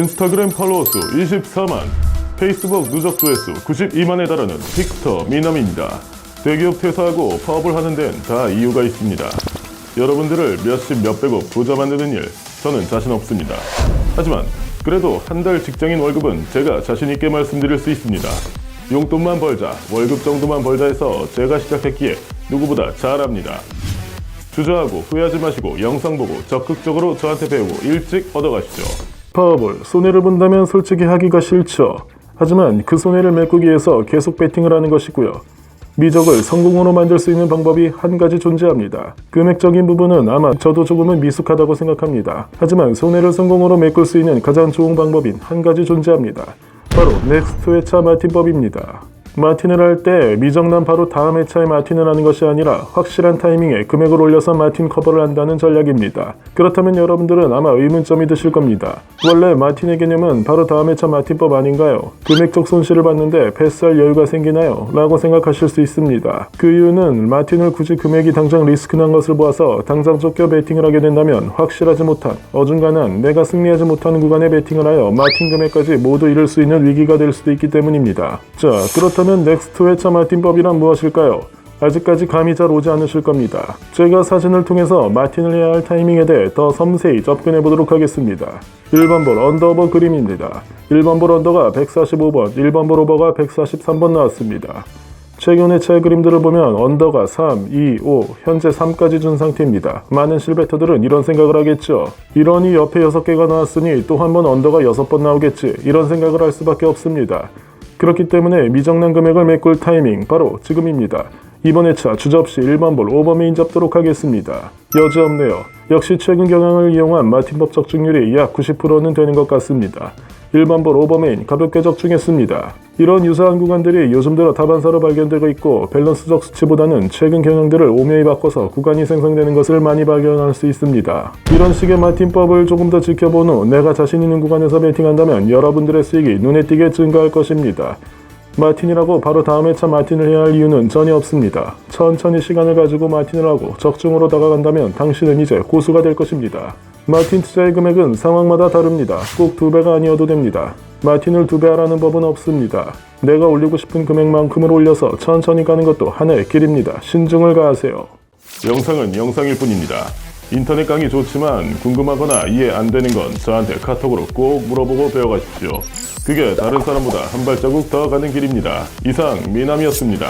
인스타그램 팔로워 수 24만, 페이스북 누적 조회수 92만에 달하는 픽터 미남입니다. 대기업 퇴사하고 파업을 하는 데는 다 이유가 있습니다. 여러분들을 몇십 몇백억 부자 만드는 일, 저는 자신 없습니다. 하지만 그래도 한 달 직장인 월급은 제가 자신 있게 말씀드릴 수 있습니다. 용돈만 벌자, 월급 정도만 벌자 해서 제가 시작했기에 누구보다 잘합니다. 주저하고 후회하지 마시고 영상 보고 적극적으로 저한테 배우고 일찍 얻어가시죠. 파업을 손해를 본다면 솔직히 하기가 싫죠. 하지만 그 손해를 메꾸기 위해서 계속 베팅을 하는 것이고요. 미적을 성공으로 만들 수 있는 방법이 한 가지 존재합니다. 금액적인 부분은 아마 저도 조금은 미숙하다고 생각합니다. 하지만 손해를 성공으로 메꿀 수 있는 가장 좋은 방법인 한 가지 존재합니다. 바로 넥스트 회차 마틴법입니다. 마틴을 할 때 미정난 바로 다음 회차에 마틴을 하는 것이 아니라 확실한 타이밍에 금액을 올려서 마틴 커버를 한다는 전략입니다. 그렇다면 여러분들은 아마 의문점이 드실 겁니다. 원래 마틴의 개념은 바로 다음 회차 마틴법 아닌가요? 금액적 손실을 봤는데 패스할 여유가 생기나요? 라고 생각하실 수 있습니다. 그 이유는 마틴을 굳이 금액이 당장 리스크난 것을 보아서 당장 쫓겨 베팅을 하게 된다면 확실하지 못한 어중간한 내가 승리하지 못하는 구간에 베팅을 하여 마틴 금액까지 모두 잃을 수 있는 위기가 될 수도 있기 때문입니다. 자, 그렇다 면 넥스트 회차 마틴법이란 무엇일까요? 아직까지 감이 잘 오지 않으실 겁니다. 제가 사진을 통해서 마틴을 해야 할 타이밍에 대해 더 섬세히 접근해 보도록 하겠습니다. 1번 볼 언더버 그림입니다. 1번 볼 언더가 145번, 1번 볼 오버가 143번 나왔습니다. 최근의 제 그림들을 보면 언더가 3, 2, 5, 현재 3까지 준 상태입니다. 많은 실베터들은 이런 생각을 하겠죠. 이러니 옆에 6개가 나왔으니 또 한 번 언더가 6번 나오겠지. 이런 생각을 할 수밖에 없습니다. 그렇기 때문에 미정난 금액을 메꿀 타이밍 바로 지금입니다. 이번 회차 1번 볼 오버메인 잡도록 하겠습니다. 여지없네요. 역시 최근 경향을 이용한 마틴법 적중률이 약 90%는 되는 것 같습니다. 1번 볼 오버메인 가볍게 적중했습니다. 이런 유사한 구간들이 요즘 들어 다반사로 발견되고 있고 밸런스적 수치보다는 최근 경향들을 오묘히 바꿔서 구간이 생성되는 것을 많이 발견할 수 있습니다. 이런 식의 마틴법을 조금 더 지켜본 후 내가 자신 있는 구간에서 베팅한다면 여러분들의 수익이 눈에 띄게 증가할 것입니다. 마틴이라고 바로 다음 회차 마틴을 해야 할 이유는 전혀 없습니다. 천천히 시간을 가지고 마틴을 하고 적중으로 다가간다면 당신은 이제 고수가 될 것입니다. 마틴 투자의 금액은 상황마다 다릅니다. 꼭 두 배가 아니어도 됩니다. 마틴을 두 배 하라는 법은 없습니다. 내가 올리고 싶은 금액만큼을 올려서 천천히 가는 것도 하나의 길입니다. 신중을 가하세요. 영상은 영상일 뿐입니다. 인터넷 강의 좋지만 궁금하거나 이해 안 되는 건 저한테 카톡으로 꼭 물어보고 배워가십시오. 그게 다른 사람보다 한 발자국 더 가는 길입니다. 이상 미남이었습니다.